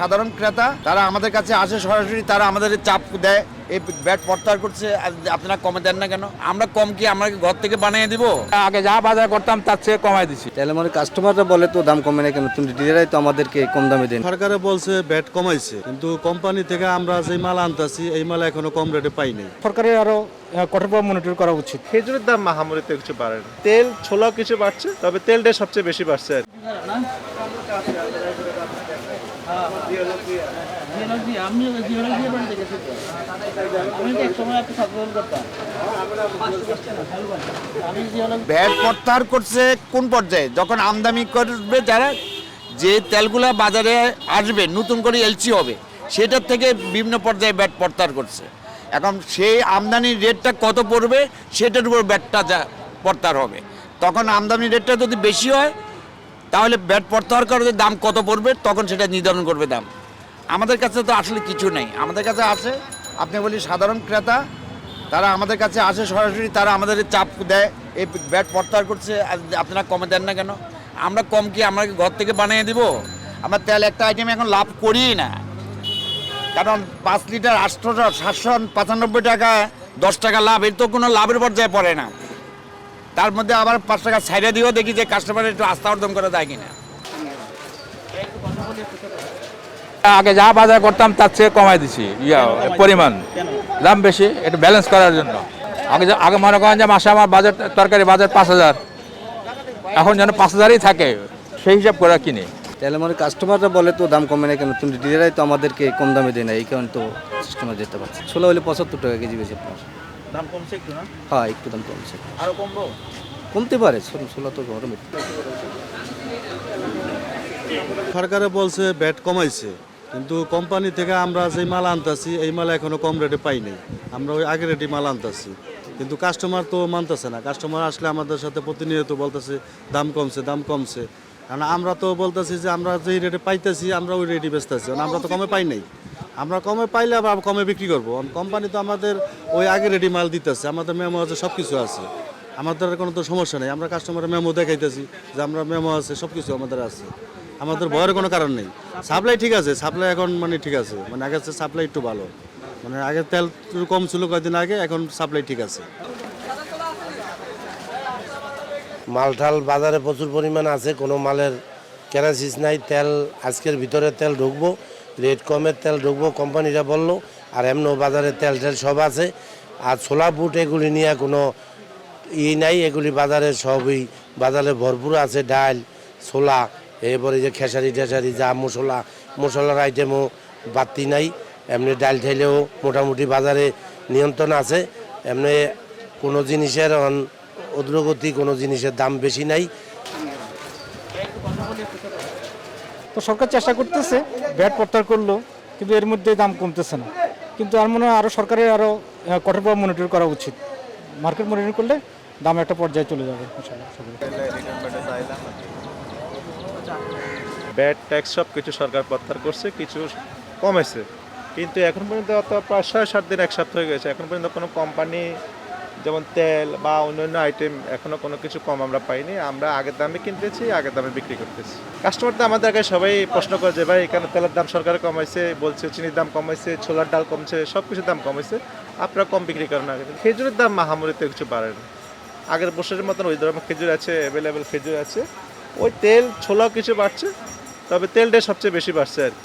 সাধারণ ক্রেতা তারা আমাদের কাছে আসে সরাসরি তারা আমাদের চাপ দেয় এই ব্যাট প্রত্যাহার করছে আপনারা কমে দেন না কেন? আমরা কম কি আমরা ঘর থেকে বানিয়ে দিব? আগে যা বাজার করতাম তার চেয়ে কমাই দিছি। তাহলে মানে কাস্টমাররা বলে তো দাম কমে না কেন? তুমি ডিলারাই তো আমাদেরকে কম দামে দেন। সরকারে বলছে ব্যাট কমাইছে কিন্তু কোম্পানি থেকে আমরা যে মাল আনতাছি এই মাল এখনও কম রেটে পাই নাই। সরকারের আরও কঠোরভাবে মনিটর করা উচিত। খেজুরের দাম মাহামরিতে কিছু বাড়ে তেল ছোলা কিছু বাড়ছে তবে তেলটা সবচেয়ে বেশি বাড়ছে আর কি। ব্যাট প্রত্যাহার করছে কোন পর্যায়ে? যখন আমদানি করবে যারা, যে তেলগুলা বাজারে আসবে, নতুন করে এলসি হবে, সেটার থেকে বিভিন্ন পর্যায়ে ব্যাট প্রত্যাহার করছে। এখন সেই আমদানির রেটটা কত পড়বে, সেটার উপর ব্যাটটা যা প্রত্যাহার হবে। তখন আমদানি রেটটা যদি বেশি হয় তাহলে ব্যাট প্রত্যাহার করে দাম কত পড়বে? তখন সেটা নির্ধারণ করবে দাম। আমাদের কাছে তো আসলে কিছু নেই। আমাদের কাছে আসে আপনি বলি সাধারণ ক্রেতা, তারা আমাদের কাছে আসে সরাসরি, তারা আমাদের চাপ দেয়, এই ব্যাট প্রত্যাহার করছে আপনারা কমে দেন না কেন? আমরা কম কি আমরা ঘর থেকে বানিয়ে দিব? আমরা তেল একটা আইটেম এখন লাভ করি না। কারণ পাঁচ লিটার আটশোশো সাতশো পঁচানব্বই টাকা, দশ টাকা লাভ, এর তো কোনো লাভের পর্যায়ে পড়ে না। তার মধ্যে আবার পাঁচ টাকা সাইডে দিয়েও দেখি যে কাস্টমার একটু আস্থা অর্জন করে দেয় কিনা। আগে যা বাজার করতাম তার চেয়ে কমাই দিছি ইয়া পরিমাণ। দাম বেশি একটু ব্যালেন্স করার জন্য। আগে আগে মনে করেন যে মাসে আমার বাজার তরকারি বাজার পাঁচ হাজার। এখন যেন পাঁচ হাজারই থাকে সেই হিসাব করে কিনি। তাহলে মানে কাস্টমাররা বলে তো দাম কমে না কেন? তুমি ডিলারাই তো আমাদেরকে কম দামে দেয় না এই কারণে তো সিস্টেমে যেতে পারছে ছোলা হলে পঁচাত্তর টাকা কেজি বেশি আপনার। দাম কমছে একটু না? হ্যাঁ একটু দাম কমছে। আরও কমবো? কমতে পারে ছোলা তো গরমে সরকারে বলছে ব্যাট কমাইছে কিন্তু কোম্পানি থেকে আমরা যে মাল আনতাছি এই মাল এখনও কম রেটে পাই নাই। আমরা ওই আগের রেটে মাল আনতাছি কিন্তু কাস্টমার তো মানতেছে না। কাস্টমার আসলে আমাদের সাথে প্রতিনিয়ত বলতেছে দাম কমছে দাম কমছে। কারণ আমরা তো বলতেছি যে আমরা যেই রেটে পাইতেছি আমরা ওই রেটে বেচতেছি। কারণ আমরা তো কমে পাই নাই। আমরা কমে পাইলে আবার কমে বিক্রি করব। কোম্পানি তো আমাদের ওই আগে রেডি মাল দিতেছে, আমাদের মেমো আছে সব কিছু আছে। আমাদের কোনো তো সমস্যা নেই, আমরা কাস্টমারের মেমো দেখাইতেছি যে আমরা মেমো আছে সব কিছু আমাদের আছে। আমাদের ভয়ের কোনো কারণ নেই। সাপ্লাই ঠিক আছে সাপ্লাই এখন মানে ঠিক আছে। মানে চেয়ে সাপ্লাই একটু ভালো। মানে আগে তেল একটু কম ছিল কয়েকদিন আগে, এখন সাপ্লাই ঠিক আছে। মালটাল বাজারে প্রচুর পরিমাণ আছে, কোনো মালের ক্যারাসিস নাই, তেল, আজকের ভিতরে তেল ঢুকবো। রেট কমের তেল ঢুকবো কোম্পানিরা বলল, আর এমনও বাজারে তেল টেল সব আছে। আর ছোলা বুট এগুলি নিয়ে কোনো ই নাই, এগুলি বাজারে সবই, বাজারে ভরপুর আছে ডাল, ছোলা, এরপরে যে খেসারি টেসারি, যা মশলা, মশলার আইটেমও বাড়তি নাই। এমনি ডাল ঠেলেও মোটামুটি বাজারে নিয়ন্ত্রণ আছে। এমনি কোনো জিনিসের অন- অগ্রগতি কোনো জিনিসের দাম বেশি নাই। তো সরকার চেষ্টা করতেছে ব্যাট প্রত্যাহার করল, কিন্তু এর মধ্যে দাম কমতেছে না। কিন্তু আর মনে হয় আরও সরকারের আরও কঠোরভাবে মনিটর করা উচিত। মার্কেট মনিটর করলে দাম একটা পর্যায়ে চলে যাবে ব্যাট ট্যাক্স সব কিছু সরকার প্রত্যাহার করছে, কিছু কমেছে। কিন্তু এখন পর্যন্ত প্রায় ছয় সাত দিন, এক সপ্তাহ হয়ে গেছে। এখন পর্যন্ত কোনো কোম্পানি যেমন তেল বা অন্যান্য আইটেম এখনও কোনো কিছু কম আমরা পাইনি। আমরা আগের দামে কিনতেছি, আগের দামে বিক্রি করতেছি। কাস্টমার তো আমাদের আগে সবাই প্রশ্ন করে যে, ভাই, এখানে তেলের দাম সরকার কমাইছে বলছে, চিনির দাম কমাইছে ছোলার ডাল কমছে সব কিছুর দাম কমাইছে আপনারা কম বিক্রি করেন আগে। খেজুরের দাম মাহামরিতে কিছু বাড়ে না। আগের বছরের মতন ওই ধরনের খেজুর আছে অ্যাভেলেবেল খেজুর আছে। ওই তেল, ছোলাও কিছু বাড়ছে, তবে তেলটা সবচেয়ে বেশি বাড়ছে আর কি।